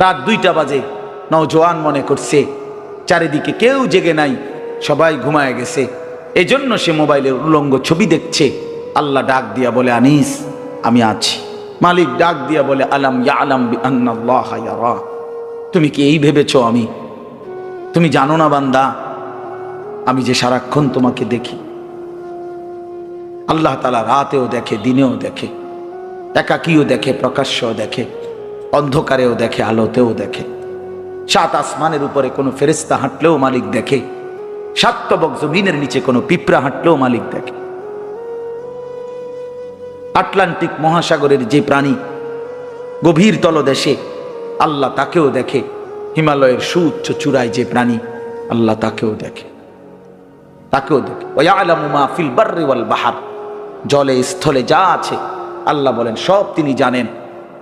রাত দুইটা বাজে। নওজোয়ান মনে করছে, চারিদিকে কেউ জেগে নাই, সবাই ঘুমায় গেছে। এজন্য সে মোবাইলের উলঙ্গ ছবি দেখছে। আল্লাহ ডাক দিয়া বলে, আনিস, আমি আছি। মালিক ডাক দিয়া বলে, আলাম ইয়া আলাম। তুমি কি এই ভেবেছ আমি? তুমি জানো না বান্দা, আমি যে সারাক্ষণ তোমাকে দেখি। আল্লাহ তালা রাতেও দেখে, দিনেও দেখে, একাকীও দেখে, প্রকাশ্যও দেখে। অন্ধকারেও দেখে, আলোতেও দেখে। সাত আসমানের উপরে কোনো ফেরেস্তা হাঁটলেও মালিক দেখে। সাতবক জমিনের নিচে কোনো পিঁপড়া হাঁটলেও মালিক দেখে। আটলান্টিক মহাসাগরের যে প্রাণী গভীর তলদেশে, আল্লাহ তাকেও দেখে। হিমালয়ের সুউচ্চ চূড়ায় যে প্রাণী, আল্লাহ তাকেও দেখে। তাকেও দেখে। ওয়ালামু মা ফিল বাহার। জলে স্থলে যা আছে, আল্লাহ বলেন, সব তিনি জানেন।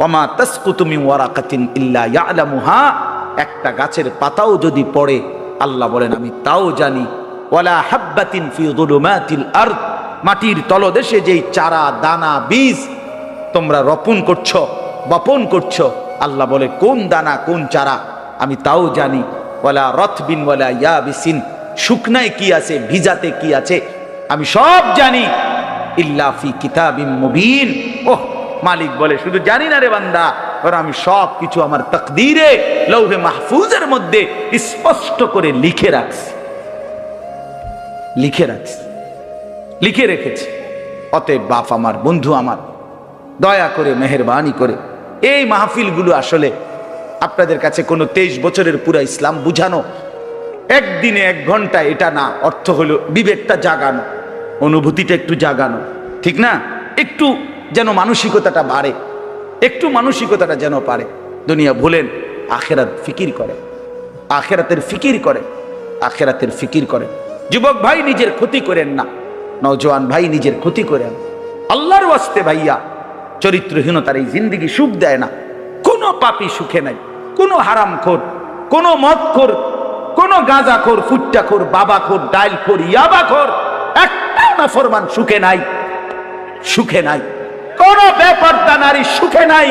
ওমা তাসকুতু মিন ওয়ারাকাতিন ইল্লা ইয়ালামুহা। একটা গাছের পাতাও যদি পড়ে, আল্লাহ বলেন, আমি তাও জানি। ওয়ালা হাব্বাতিন ফি যুলুমাতিল আরদ। মাটির তলদেশে যেই চারা, দানা, বীজ তোমরা রোপণ করছ, বপন করছ, আল্লাহ বলে, কোন দানা, কোন চারা? আমি তাও জানি। ওয়ালা রথবিন ওয়ালা ইয়াবিসিন। শুকনায় কি আছে, ভিজাতে কি আছে, আমি সব জানি। ইল্লা ফি মুবিন। ওহ মালিক বলে, শুধু জানি না রে বান্দা ওর আমি সব কিছু আমার তকদিরে, লৌহে মাহফুজের মধ্যে স্পষ্ট করে লিখে রাখছি। লিখে রাখছি। লিখে রেখেছি। অতএব বাপ আমার, বন্ধু আমার, দয়া করে, মেহরবানি করে, এই মাহফিলগুলো আসলে আপনাদের কাছে কোনো তেইশ বছরের পুরা ইসলাম বুঝানো, একদিনে এক ঘণ্টা এটা না, অর্থ হলো বিবেকটা জাগানো, অনুভূতিটা একটু জাগানো, ঠিক না? একটু যেন মানসিকতাটা বাড়ে। একটু মানসিকতাটা যেন পারে। দুনিয়া ভুলেন, আখেরাত ফিকির করে। আখেরাতের ফিকির করে, আখেরাতের ফিকির করে। যুবক ভাই নিজের ক্ষতি করেন না, নওজোয়ান ভাই নিজের ক্ষতি করেন। আল্লাহর ওয়াস্তে ভাইয়া, চরিত্রহীনতার এই জিন্দিগি সুখ দেয় না। কোনো পাপি সুখে নাই, কোনো হারাম খোর কোনো মদ খোর কোনো গাঁজা খোর ফুট্টা খোর বাবা খোর ডাইল খোর ইয়াবা খোর একটা না ফরমান সুখে নাই সুখে নাই। কোন ব্যাপারটা নারী সুখে নাই।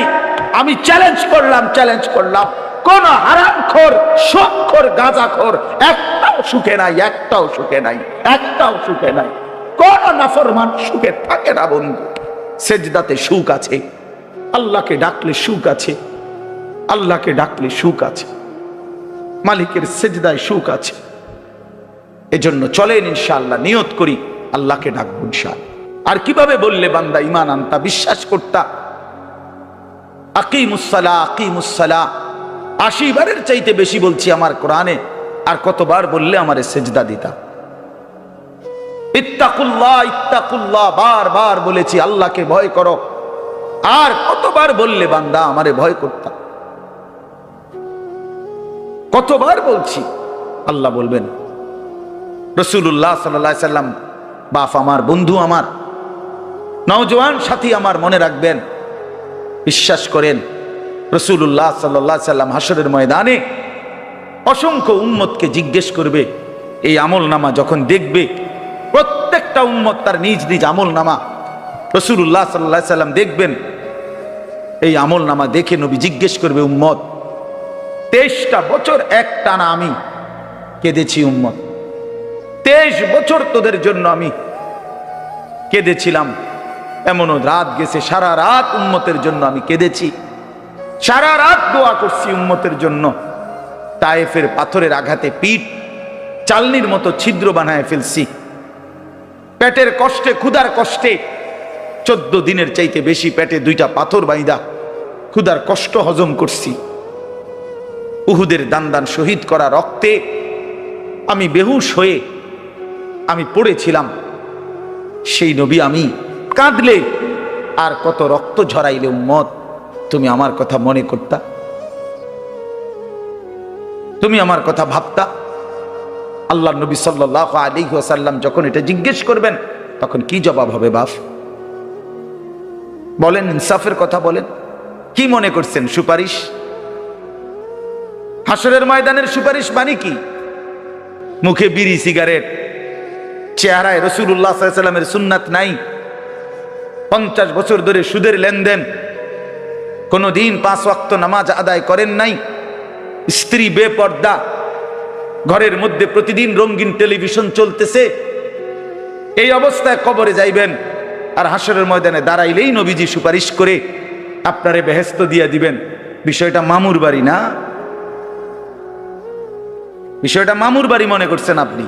আমি চ্যালেঞ্জ করলাম চ্যালেঞ্জ করলাম। কোন হারামখোর শখখোর গাঁজাখোর একটাও সুখে নাই, একটাও সুখে নাই, একটাও সুখে নাই। কোন নাফরমান সুখে থাকে না বন্ধু। সেজদাতে সুখ আছে। আল্লাহকে ডাকলে সুখ আছে। আল্লাহকে ডাকলে সুখ আছে। মালিকের সেজদায় সুখ আছে। এজন্য চলেন ইনশাআল্লাহ, নিয়ত করি, আল্লাহকে ডাকবো ইনশাআল্লাহ। আর কীভাবে বললে বান্দা ইমান আনতা? বিশ্বাস করতা। আকিমুসালা আকিমুসালা আশি বারের চাইতে বেশি বলছি আমার কোরআনে, আর কতবার বললে আমারে সেজদা দিতা। ইত্তাকুল্লাহ ইত্তাকুল্লাহ, বার বলেছি, আল্লাহকে ভয় করো। আর কতবার বললে বান্দা আমারে ভয় করতাম কতবার বলছি, আল্লাহ বলবেন। রসুল্লাহ সাল্লাহ সাল্লাম, বাপ আমার, বন্ধু আমার নওজোয়ান সাথী আমার মনে রাখবেন। বিশ্বাস করেন রসুল্লাহ সাল্লাহ সাল্লাম হাসরের ময়দানে অসংখ্য উম্মতকে জিজ্ঞেস করবে, এই আমল নামা যখন দেখবে, প্রত্যেকটা উম্মত তার নিজ নিজ আমল নামা রসুল্লাহ সাল্লাহ সাল্লাম দেখবেন। এই আমল নামা দেখে নবী জিজ্ঞেস করবে, উম্মত, তেইশটা বছর এক টানা আমি কেঁদেছি উম্মত? তেইশ বছর তোদের জন্য আমি কেঁদেছিলাম। এমনও রাত গেছে, সারা রাত উম্মতের জন্য আমি কেঁদেছি। সারা রাত দোয়া করছি উম্মতের জন্য। তায়েফের পাথরের আঘাতে পিঠ চালনির মতো ছিদ্র বানায় ফেলছি। পেটের কষ্টে, ক্ষুধার কষ্টে, চোদ্দ দিনের চাইতে বেশি পেটে দুইটা পাথর বাইদা ক্ষুধার কষ্ট হজম করছি। উহুদের দান দান শহীদ করা রক্তে আমি বেহুশ হয়ে আমি পড়েছিলাম। সেই নবী আমি কাঁদলে আর কত রক্ত ঝরাইলে উম্মত, তুমি আমার কথা মনে করতা? তুমি আমার কথা ভাবতা? আল্লাহ নবী সাল্লাহ আলী ওসাল্লাম যখন এটা জিজ্ঞেস করবেন, তখন কি জবাব হবে বাপ? বলেন, ইনসাফের কথা বলেন। কি মনে করছেন, সুপারিশ? হাসরের ময়দানের সুপারিশ মানে কি? মুখে বিড়ি, সিগারেট, চেহারায় রসুল্লাহ সাল্লামের সুন্নাত নাই। পঞ্চাশ বছর ধরে সুদের লেনদেন। কোনো দিন পাঁচ ওয়াক্ত নামাজ আদায় করেন নাই। স্ত্রী বেপর্দা। ঘরের মধ্যে প্রতিদিন রঙিন টেলিভিশন চলতেছে। এই অবস্থায় কবরে যাইবেন আর হাসরের ময়দানে দাঁড়াইলেই নবীজি সুপারিশ করে আপনারে বেহেস্ত দিয়ে দিবেন। বিষয়টা মামুর বাড়ি না? বিষয়টা মামুর বাড়ি মনে করছেন আপনি?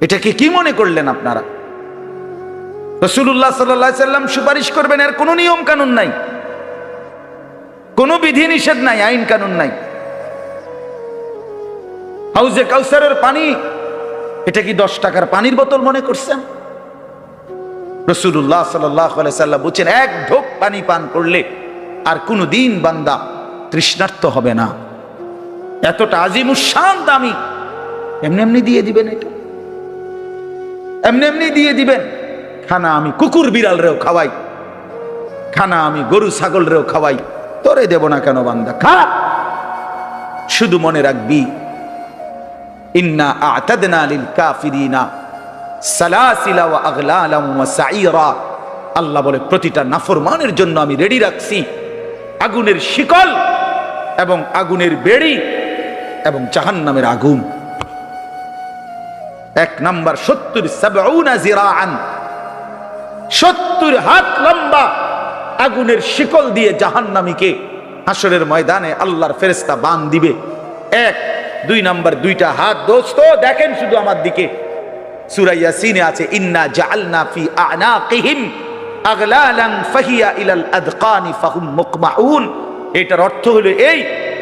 এটাকে কি মনে করলেন আপনারা? রসুল্লাহ সাল্লাহ সাল্লাম সুপারিশ করবেন, এর কোনো নিয়ম কানুন নাই। কোনো বিধি নিষেধ নাই, আইন কানুন নাই। হাউজে কাউসারের পানি, এটা কি দশ টাকার পানির বোতল মনে করছেন? রসুল্লাহ সাল্লাম বলছেন, এক ঢোক পানি পান করলে আর কোনো দিন বান্দা তৃষ্ণার্ত হবে না। এতটা আজিমুসান দামি। এমনি এমনি দিয়ে দিবেন এটা। এমনি এমনি দিয়ে দিবেন। খানা আমি কুকুর বিড়াল রেও খাওয়াই। খানা আমি গরু ছাগল রেও খাওয়াই। তোরে দেব না কেন বান্দা? খা। শুধু মনে রাখবি আল্লাহ বলে, প্রতিটা নাফরমানের জন্য আমি রেডি রাখছি। আগুনের শিকল এবং আগুনের বেড়ি এবং জাহান্নামের আগুন। এক নাম্বার, সত্তর সাবউনা জিরাআন। সত্তর হাত লম্বা আগুনের শিকল দিয়ে জাহান্নামীকে হাসরের ময়দানে আল্লাহর ফেরেস্তা বান দিবে। এক, দুই নাম্বার, দুইটা হাত। দোস্ত, দেখেন শুধু আমার দিকে। সুরাইয়া আছে, ইন্না ইলাল আদকানি এটার অর্থ হলো এই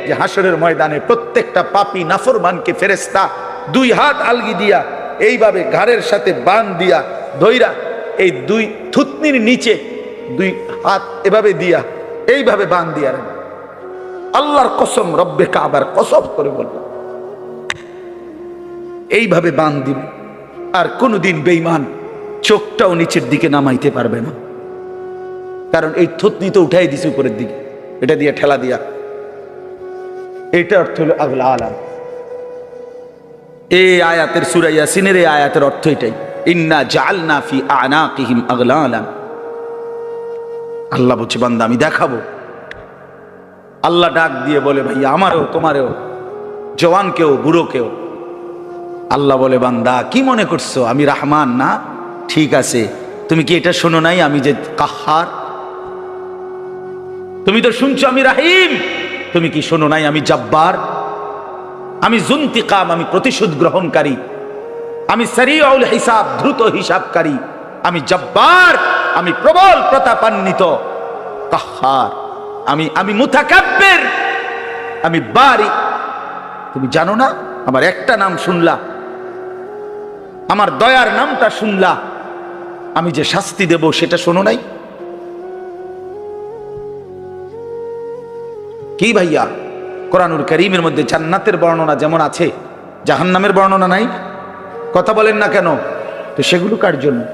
যে ময়দানে প্রত্যেকটা পাপী, নাফরমানকে ফেরেস্তা দুই হাত আলগি দিয়া এইভাবে ঘাড়ের সাথে বান দিয়া ধইরা এই দুই থুতনির নিচে দুই হাত এভাবে দিয়া, এইভাবে বান দিয়া রাখবে। আল্লাহর কসম, রব্বে কাবার কসম করে বলব। এইভাবে বান দিবে, আর কোনোদিন বেইমান চোখটাও নিচের দিকে নামাইতে পারবে না। কারণ এই থুতনি তো উঠাই দিছে উপরের দিকে, এটা দিয়ে ঠেলা দিয়া। এটা অর্থ হলো আগলা আলাম। এই আয়াতের সুরাইয়া সিনের এই আয়াতের অর্থ এটাই। ইন্না জালনা ফি আগলা আলাম আল্লাহ বলছে, বান্দা, আমি দেখাবো। আল্লাহ ডাক দিয়ে বলে ভাই আমারও, তোমারও জওয়ান জওয়ানকেও, বুড়োকেও। আল্লাহ বলে, বান্দা, কি মনে করছ? আমি রাহমান না? ঠিক আছে। তুমি কি এটা শোনো নাই? আমি যে কাহার? তুমি তো শুনছো, আমি রাহিম। তুমি কি শোনো নাই? আমি জব্বার। আমি জুন্তিকাম, আমি প্রতিশোধ গ্রহণকারী। আমি সারিউল হিসাব, দ্রুত হিসাবকারী। আমি জব্বার, আমি প্রবল প্রতাপান্বিত। কাহার আমি আমি মুতাকাব্বের, আমি বারি। তুমি জানো না? আমার একটা নাম শুনলা। আমার দয়ার নামটা শুনলা। আমি যে শাস্তি দেব সেটা শোনো নাই? কি ভাইয়া? কোরআনুল করিমের মধ্যে জান্নাতের বর্ণনা যেমন আছে, জাহান্নামের বর্ণনা নাই? কথা বলেন না কেন? তো সেগুলো কার জন্য?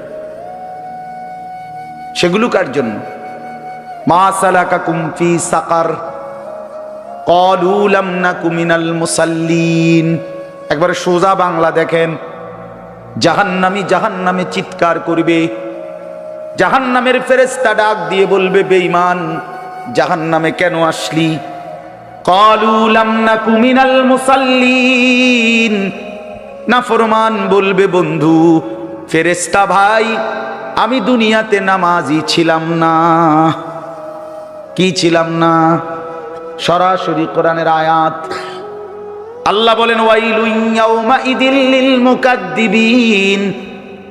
সেগুলো কার জন্য? মা সালাকাকুম ফি সাকার, ক্বালু লাম নাকু মিনাল মুসাল্লিন। একবারে সোজা বাংলা দেখেন, জাহান্নামী জাহান্নামে চিৎকার করবে, জাহান্নামের ফেরেস্তা ডাক দিয়ে বলবে, বেঈমান, জাহান্নামে কেন আসলি? ক্বালু না কুমিনাল মিনাল মুসাল্লিন নাফরমান বলবে বন্ধু ফেরেস্তা ভাই, আমি দুনিয়াতে নামাজি ছিলাম না। কি ছিলাম না? সরাসরি কোরআনের আয়াত। আল্লাহ বলেন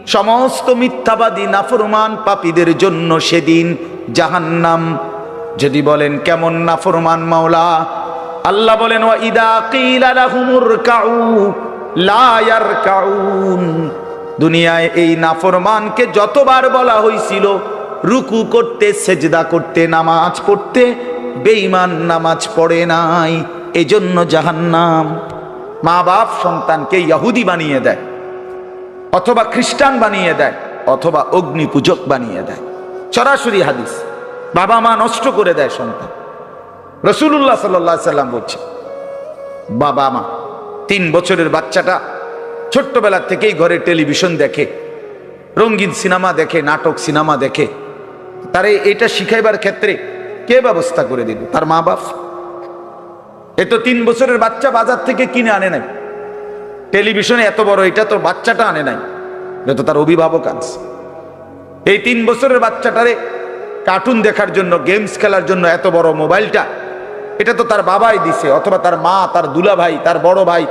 সমস্ত মিথ্যাবাদী নাফরমান পাপীদের জন্য সেদিন জাহান্নাম। যদি বলেন, কেমন নাফরমান মাওলা? আল্লাহ বলেন, ওয়া ইদা কিলা লাহুমুর কাউ লা ইয়ারকাউন। দুনিয়ায় এই নাফরমানকে যতবার বলা হয়েছিল রুকু করতে, সেজদা করতে, নামাজ পড়তে বেঈমান নামাজ পড়ে নাই। এজন্য জাহান্নাম। মা বাপ সন্তানকে ইহুদি বানিয়ে দেয়, অথবা খ্রিস্টান বানিয়ে দেয়, অথবা অগ্নি পূজক বানিয়ে দেয়। সরাসরি হাদিস। বাবা মা নষ্ট করে দেয় সন্তান। রসুল্লাহ সাল্লাহ সাল্লাম বলছে বাবা মা তিন বছরের বাচ্চাটা ছোট্টবেলা থেকেই ঘরে টেলিভিশন দেখে, রঙিন সিনেমা দেখে, নাটক সিনেমা দেখে। তারে এটা শিখাইবার ক্ষেত্রে কে ব্যবস্থা করে দিল তার মা বাপ? এ তো তিন বছরের বাচ্চা বাজার থেকে কিনে আনে নাই। টেলিভিশনে এত বড়, এটা তো বাচ্চাটা আনে নাই। তো তার অভিভাবক আনছে। এই তিন বছরের বাচ্চাটারে কার্টুন দেখার জন্য গেমস খেলার জন্য এত বড় মোবাইলটা এটা তো তার বাবাই দিছে, অথবা তার মা, তার দুলা ভাই তার বড় ভাই,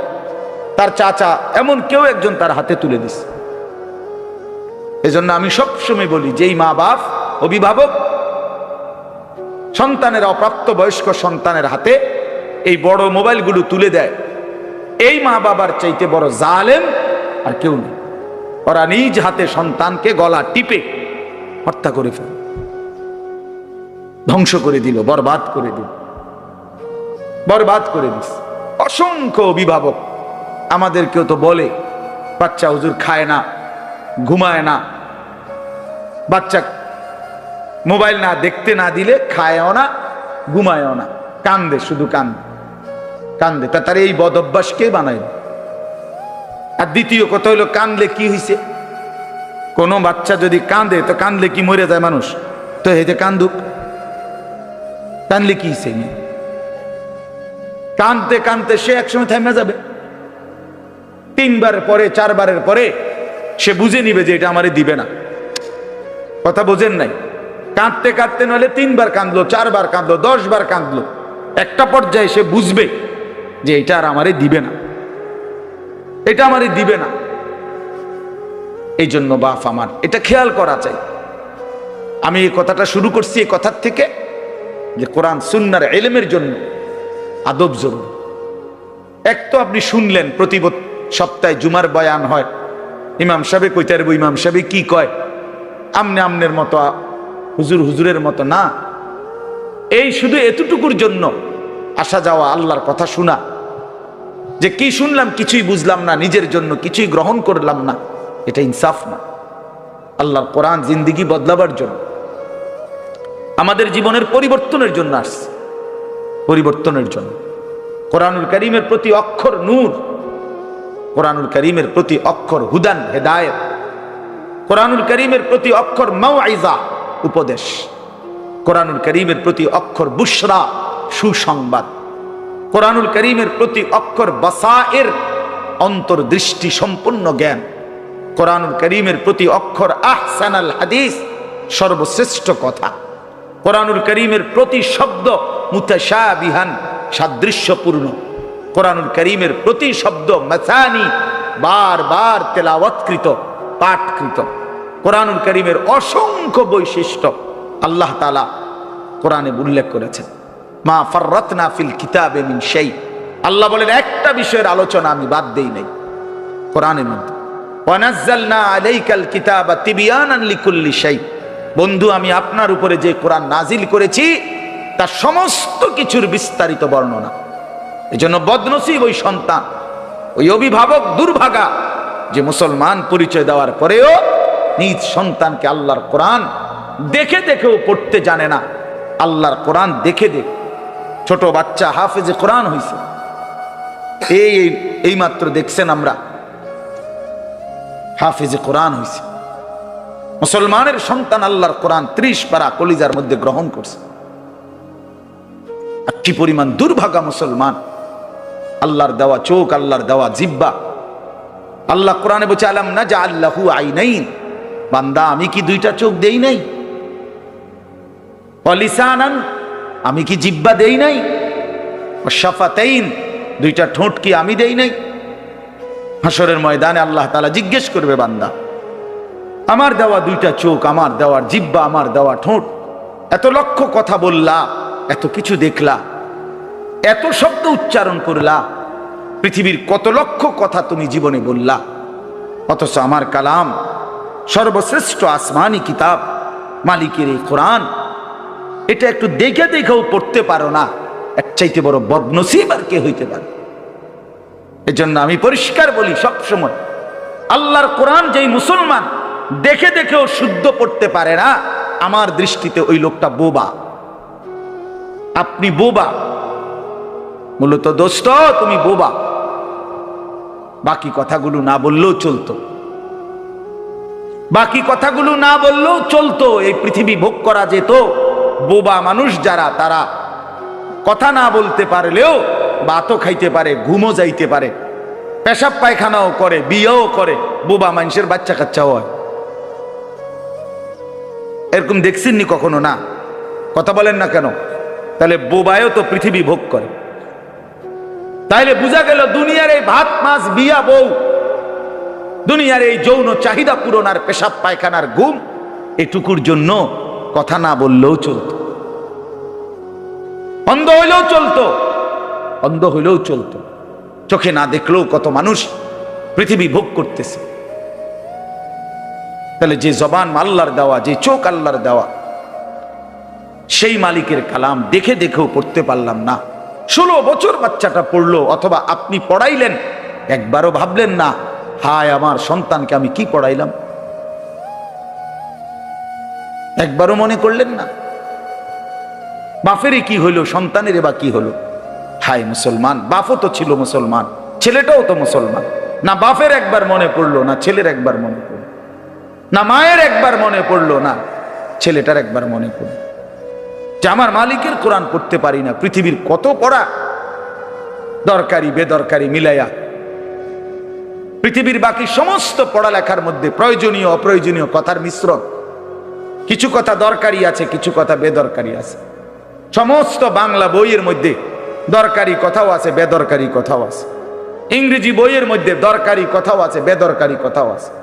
তার চাচা, এমন কেউ একজন তার হাতে তুলে দিছে। এজন্য আমি সবসময় বলি, যেই মা বাপ, অভিভাবক, সন্তানের, অপ্রাপ্ত বয়স্ক সন্তানের হাতে এই বড় মোবাইলগুলো তুলে দেয়, এই মা বাবার চাইতে বড় জালেম আর কেউ নেই। ওরা নিজ হাতে সন্তানকে গলা টিপে হত্যা করে ফেল, ধ্বংস করে দিল, বরবাদ করে দিল। বরবাদ করে দিস। অসংখ্য অভিভাবক আমাদেরকেও তো বলে, বাচ্চা হুজুর খায় না, ঘুমায় না। বাচ্চা মোবাইল না দেখতে না দিলে খায়ও না, ঘুমায়ও না। কান্দে, শুধু কান্দে। কান্দে। তা তার এই বদ অভ্যাসকে বানায়? আর দ্বিতীয় কথা হলো কান্দলে কি হয়েছে কোনো বাচ্চা যদি কান্দে তো কান্দলে কি মরে যায় মানুষ? তো যে কান্দুক কান্দলে কি হয়েছে কানতে কানতে সে একসময় থেমে যাবে। তিনবার পরে, চারবারের পরে সে বুঝে নিবে যে এটা আমারে দিবে না। কথা বোঝেন নাই? কাঁদতে কাঁদতে নলে তিনবার কাঁদলো, চারবার কাঁদলো দশ বার কাঁদলো। একটা পর্যায়ে সে বুঝবে যে এটা আর আমারে দিবে না। এটা আমারে দিবে না। এই জন্য বাপ আমার, এটা খেয়াল করা চাই। আমি এই কথাটা শুরু করছি এই কথার থেকে যে কোরআন, সুন্নার এলেমের জন্য আদব জরুরি। এক তো আপনি শুনলেন প্রতি সপ্তাহে জুমার বয়ান হয়। ইমাম সাহেব কইতে পারব, ইমাম সাহেব কি কয়? আমনে আমনের মতো, হুজুর হুজুরের মতো না। এই শুধু এতটুকুর জন্য আসা যাওয়া, আল্লাহর কথা শোনা। যে কি শুনলাম কিছুই বুঝলাম না, নিজের জন্য কিছুই গ্রহণ করলাম না, এটা ইনসাফ না। আল্লাহর কোরআন জিন্দিগি বদলাবার জন্য, আমাদের জীবনের পরিবর্তনের জন্য আসছে। পরিবর্তনের জন্য। কোরআনুল করিমের প্রতি অক্ষর নূর, কোরআনুল করিমের প্রতি অক্ষর হুদান, হেদায়ত, কোরআনুল করিমের প্রতি অক্ষর মাওয়াইজা, উপদেশ, কোরআনুল করিমের প্রতি অক্ষর বুশরা, সুসংবাদ, কোরআনুল করিমের প্রতি অক্ষর বাসায়ের অন্তর্দৃষ্টি সম্পূর্ণ জ্ঞান, কোরআনুল করিমের প্রতি অক্ষর আহসানাল হাদিস সর্বশ্রেষ্ঠ কথা। কোরআনুল করিমের প্রতি শব্দ মুতাশাবিহান, সাদৃশ্যপূর্ণ। কোরআনুল করিমের প্রতি শব্দ মাসানি বার বার তেলাওয়াতকৃত, পাঠকৃত। কোরআনুল করিমের অসংখ্য বৈশিষ্ট্য আল্লাহ তালা কোরআনে উল্লেখ করেছেন। মা ফাররাতনা ফিল কিতাবে মিন সেই আল্লাহ বলেন, একটা বিষয়ের আলোচনা আমি বাদ দেই নাই কোরআনের মধ্যে। ওয়ানাজ্জালনা আলাইকাল কিতাবা তিবিয়ানান লিকুল্লি শাই। বন্ধু, আমি আপনার উপরে যে কোরআন নাজিল করেছি, তার সমস্ত কিছুর বিস্তারিত বর্ণনা। এজন্য বদনসিব ওই সন্তান, ওই অভিভাবক দুর্ভাগা, যে মুসলমান পরিচয় দেওয়ার পরেও নিজ সন্তানকে আল্লাহর কোরআন দেখে দেখেও পড়তে জানে না। আল্লাহর কোরআন দেখে দেখ। ছোট বাচ্চা হাফেজে কোরআন হয়েছে এই, এই- এই মাত্র দেখছেন আমরা, হাফেজে কোরআন হয়েছে মুসলমানের সন্তান আল্লাহর কোরআন ত্রিশ পারা কলিজার মধ্যে গ্রহণ করছে। কি পরিমাণ দুর্ভাগা মুসলমান। আল্লাহর দেওয়া চোখ, আল্লাহর দেওয়া জিব্বা। আল্লাহ কোরআনে বলছে, আলাম না যা আল্লাহু আই নাই বান্দা, আমি কি দুইটা চোখ দেই নাই? অলিসানান আমি কি জিব্বা দেই নাই? শাফাতাইন, দুইটা ঠোঁট কি আমি দেই নাই? হাসরের ময়দানে আল্লাহ তালা জিজ্ঞেস করবে বান্দা। আমার দেওয়া দুইটা চোখ, আমার দেওয়ার জিব্বা, আমার দেওয়া ঠোঁট। এত লক্ষ কথা বললা, এত কিছু দেখলা, এত শব্দ উচ্চারণ করলা, পৃথিবীর কত লক্ষ কথা তুমি জীবনে বললা। অথচ আমার কালাম সর্বশ্রেষ্ঠ আসমানি কিতাব, মালিকের এই কোরআন। এটা একটু দেখে দেখেও পড়তে পারো না এক চাইতে বড় বদনসিব আর কে হইতে পারে। এজন্য আমি পরিষ্কার বলি সবসময়, আল্লাহর কোরআন যেই মুসলমান দেখে দেখেও শুদ্ধ পড়তে পারে না। আমার দৃষ্টিতে ওই লোকটা বোবা। আপনি বোবা। মূলত দোস্ত, তুমি বোবা। বাকি কথাগুলো না বললেও চলতো। বাকি কথাগুলো না বললেও চলতো। এই পৃথিবী ভোগ করা যেত। বোবা মানুষ যারা, তারা কথা না বলতে পারলেও বাতও খাইতে পারে, ঘুমও যাইতে পারে। পেশাব পায়খানাও করে, বিয়েও করে। বোবা মানুষের বাচ্চা কাচ্চাও হয়। এরকম দেখছেননি কখনো? না। কথা বলেন না কেন? তাহলে বোবায়ও তো পৃথিবী ভোগ করে। তাইলে বোঝা গেল দুনিয়ার এই ভাত, মাছ, বিয়া, বউ, দুনিয়ার এই যৌন চাহিদা পূরণ আর পেশাব, পায়খানার ঘুম, এটুকুর জন্য কথা না বললেও চলত। অন্ধ হইলেও চলতো। অন্ধ হইলেও চলতো। চোখে না দেখলেও কত মানুষ পৃথিবী ভোগ করতেছে। তাহলে যে জবান আল্লাহর দেওয়া, যে চোখ আল্লাহর দেওয়া, সেই মালিকের কালাম দেখে দেখেও পড়তে পারলাম না। ষোলো বছর বাচ্চাটা পড়ল, অথবা আপনি পড়াইলেন, একবারও ভাবলেন না, হায় আমার সন্তানকে আমি কি পড়াইলাম? একবারও মনে করলেন না। বাপেরই কি হইল সন্তানের বা কি হলো হায় মুসলমান, বাপও তো ছিল মুসলমান, ছেলেটাও তো মুসলমান। না বাপের একবার মনে পড়ল, না ছেলের একবার মনে পড়ল। না মায়ের একবার মনে পড়ল না, ছেলেটার একবার মনে পড়ল। যে আমার মালিকের কোরআন পড়তে পারি না, পৃথিবীর কত পড়া দরকারি, বেদরকারি মিলাইয়া। পৃথিবীর বাকি সমস্ত পড়ালেখার মধ্যে প্রয়োজনীয়, অপ্রয়োজনীয় কথার মিশ্রণ। কিছু কথা দরকারি আছে, কিছু কথা বেদরকারি আছে। সমস্ত বাংলা বইয়ের মধ্যে দরকারি কথাও আছে, বেদরকারি কথাও আছে। ইংরেজি বইয়ের মধ্যে দরকারি কথাও আছে, বেদরকারি কথাও আছে।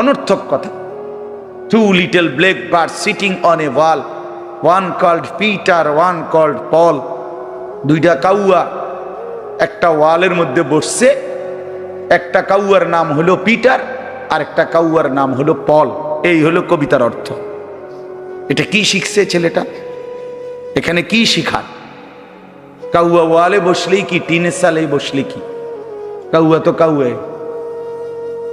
অনর্থক কথা। Two little black bird sitting on a wall one called Peter one called Paul দুইটা কাউয়া একটা ওয়ালের মধ্যে বসছে, একটা কাউয়ার নাম হলো পিটার আর একটা কাউয়ার নাম হলো পল এই হলো কবিতার অর্থ। এটা কি শিখছে ছেলেটা? এখানে কি শিখার কাউয়া ওয়ালে বসলেই কি, টিনের সালেই বসলে কি? কাউয়া তো কাউয়া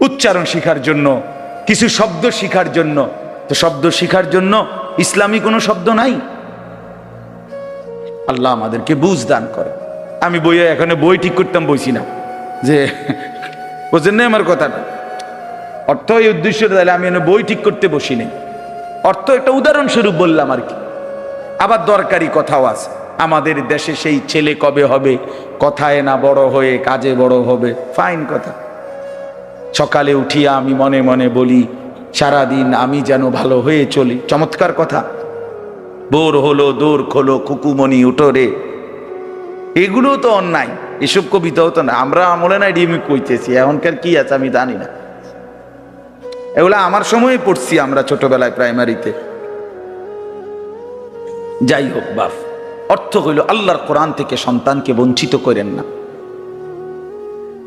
উচ্চারণ শিখার জন্য, কিছু শব্দ শিখার জন্য। তো শব্দ শিখার জন্য ইসলামী কোনো শব্দ নাই। আল্লাহ আমাদেরকে বুঝ দান করে। আমি বইয়ে এখানে বই ঠিক করতাম, বইছি না। যে বুঝছেন না আমার কথাটা? অর্থ এই উদ্দেশ্য তাহলে আমি এনে বই ঠিক করতে বসি নেই। অর্থ একটা উদাহরণস্বরূপ বললাম আর কি। আবার দরকারি কথাও আছে। আমাদের দেশে সেই ছেলে কবে হবে? কথায় না বড় হয়ে কাজে বড় হবে। ফাইন কথা। সকালে উঠিয়া আমি মনে মনে বলি, সারাদিন আমি যেন ভালো হয়ে চলি। চমৎকার কথা। বোর হলো দৌড় খোলো কুকুমনি উঠোরে এগুলো তো অন্যায়, এসব কবিতাও তো না। আমরা আমলে না ডিমি কইতেছি, এখনকার কি আছে আমি জানি না। এগুলো আমার সময় পড়ছি আমরা ছোটবেলায় প্রাইমারিতে। যাই হোক বাফ অর্থ হইল আল্লাহর কোরআন থেকে সন্তানকে বঞ্চিত করেন না।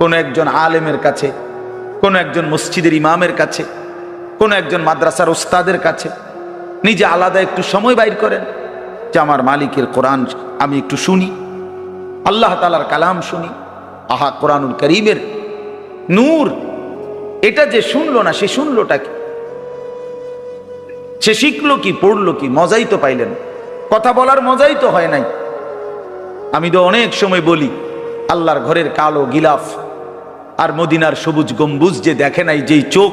কোনো একজন আলেমের কাছে, কোনো একজন মসজিদের ইমামের কাছে, কোনো একজন মাদ্রাসার ওস্তাদের কাছে নিজে আলাদা একটু সময় বাইর করেন যে আমার মালিকের কোরআন আমি একটু শুনি, আল্লাহ তালার কালাম শুনি, আহা কোরআনুল করিমের নূর, এটা যে শুনলো না সে শুনলোটা কি? সে শিখলো কি, পড়ল কি, মজাই তো পাইলেন কথা বলার মজাই তো হয় নাই। আমি তো অনেক সময় বলি, আল্লাহর ঘরের কালো গিলাফ আর মদিনার সবুজ গম্বুজ যে দেখে নাই, যেই চোখ,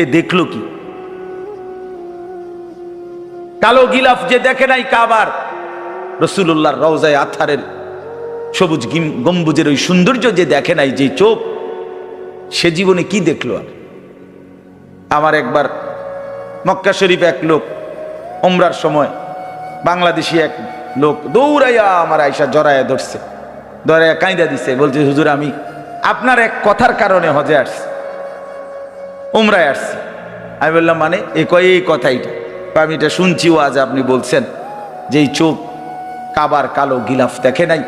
এ দেখল কি? কালো গিলাফ যে দেখে নাই কাবার রসুল্লাহর রওজায় আথারের সবুজ গিম- গম্বুজের ওই সৌন্দর্য যে দেখে নাই যে চোখ, সে জীবনে কি দেখল আর? আমার একবার মক্কা শরীফ এক লোক ওমরার সময় বাংলাদেশি এক লোক দৌড়াইয়া আমার আয়সা জড়াইয়া ধরছে, ধরাইয়া কাঁদা দিছে, বলছে, হুজুর, আমি আপনার এক কথার কারণে হজে আসছি। উমরায় আসছি। আমি বললাম মানে? এ কয়, এই কথাইটা আমি এটা শুনছি ও আজ আপনি বলছেন যে এই চোখ কাবার কালো গিলাফ দেখে নাই?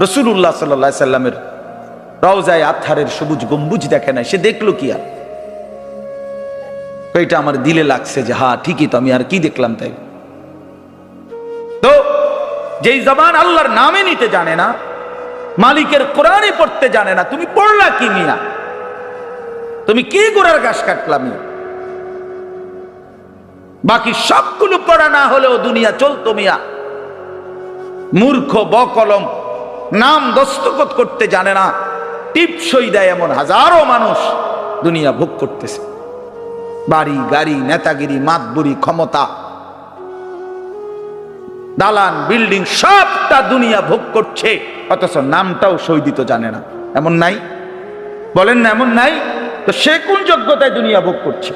রসুল্লাহ সাল্লা সাল্লামের রওজায় আথারের সবুজ গম্বুজ দেখে নাই। সে দেখল কি আর? এটা আমার দিলে লাগছে যে হা ঠিকই তো, আমি আর কি দেখলাম তাই? তো, যেই জবান আল্লাহর নামে নিতে জানে না মালিকের কোরআনে পড়তে জানে না। তুমি পড়লা কি মিয়া? তুমি কি গোড়ার গাছ কাটলাম বাকি সবগুলো পড়া না হলেও দুনিয়া চলতো মিয়া। মূর্খ, বকলম, নাম দস্তখত করতে জানে না। টিপসই দেয় এমন হাজারো মানুষ দুনিয়া ভোগ করতেছে। বাড়ি, গাড়ি, নেতাগিরি, মাতবুরি, ক্ষমতা। দালান, বিল্ডিং, সবটা দুনিয়া ভোগ করছে। অথচ নামটাও সই তো জানে না। এমন নাই? বলেন না, এমন নাই? তো সে কোন যোগ্যতায় দুনিয়া ভোগ করছে?